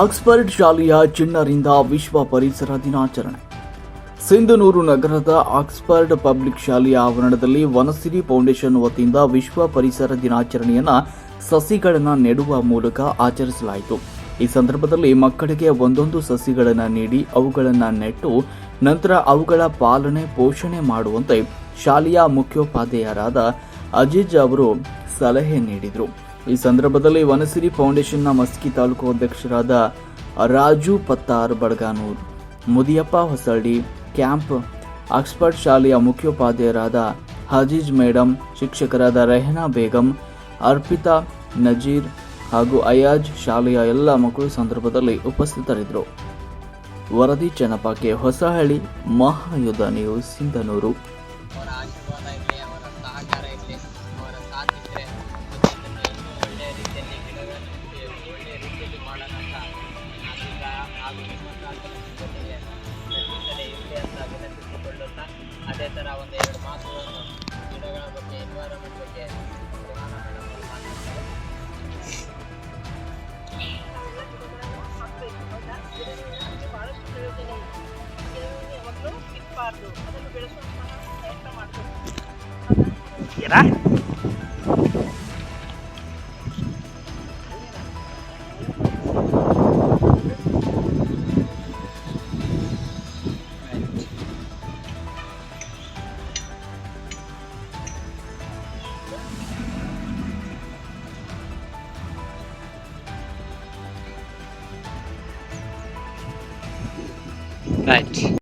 Oxford ಶಾಲೆಯ ಚಿಣ್ಣರಿಂದ ವಿಶ್ವ ಪರಿಸರ ದಿನಾಚರಣೆ. ಸಿಂಧನೂರು ನಗರದ ಆಕ್ಸ್ಫರ್ಡ್ ಪಬ್ಲಿಕ್ ಶಾಲೆಯ ಆವರಣದಲ್ಲಿ ವನಸಿರಿ ಫೌಂಡೇಶನ್ ವತಿಯಿಂದ ವಿಶ್ವ ಪರಿಸರ ದಿನಾಚರಣೆಯನ್ನು ಸಸಿಗಳನ್ನು ನೆಡುವ ಮೂಲಕ ಆಚರಿಸಲಾಯಿತು. ಈ ಸಂದರ್ಭದಲ್ಲಿ ಮಕ್ಕಳಿಗೆ ಒಂದೊಂದು ಸಸಿಗಳನ್ನು ನೀಡಿ ಅವುಗಳನ್ನು ನೆಟ್ಟು ನಂತರ ಅವುಗಳ ಪಾಲನೆ, ಪೋಷಣೆ ಮಾಡುವಂತೆ ಶಾಲೆಯ ಮುಖ್ಯೋಪಾಧ್ಯಾಯರಾದ ಅಜೀಜ್ ಅವರು ಸಲಹೆ ನೀಡಿದರು. ಈ ಸಂದರ್ಭದಲ್ಲಿ ವನಸಿರಿ ಫೌಂಡೇಶನ್ನ ಮಸ್ಕಿ ತಾಲೂಕು ಅಧ್ಯಕ್ಷರಾದ ರಾಜು ಪತ್ತಾರ್ ಬಡ್ಗಾನೂರ್, ಮುದಿಯಪ್ಪ ಹೊಸಳ್ಳಿ, ಕ್ಯಾಂಪ್ ಆಕ್ಸ್ಫರ್ಡ್ ಶಾಲೆಯ ಮುಖ್ಯೋಪಾಧ್ಯಾಯರಾದ ಹಜೀಜ್ ಮೇಡಮ್ ಶಿಕ್ಷಕರಾದ ರೆಹನಾ ಬೇಗಂ, ಅರ್ಪಿತಾ ನಜೀರ್ ಹಾಗೂ ಅಯಾಜ್ ಶಾಲೆಯ ಎಲ್ಲ ಮಕ್ಕಳು ಸಂದರ್ಭದಲ್ಲಿ ಉಪಸ್ಥಿತರಿದ್ದರು. ವರದಿ ಚನ್ನಪಕ್ಕೆ ಹೊಸಹಳ್ಳಿ, ಮಹಾಯುಧ ನ್ಯೂಸ್, ಸಿಂಧನೂರು. ಇರಲಿ ಅಂತ ವಿನಂತಿಸಿಕೊಳ್ಳುತ್ತಾ ಅದೇ ಥರ ಒಂದು ಎರಡು ಮಾತುಗಳನ್ನು ಗಿಡಗಳ ಬಗ್ಗೆ ಎನ್ವೈರನ್ಮೆಂಟ್ ಬಗ್ಗೆ ಬಹಳಷ್ಟು ಪ್ರಯೋಜನ ಇದೆ ಅದನ್ನು ಬೆಳೆಸುವಂತಹ ಪ್ರಯತ್ನ ಮಾಡಬೇಕು Right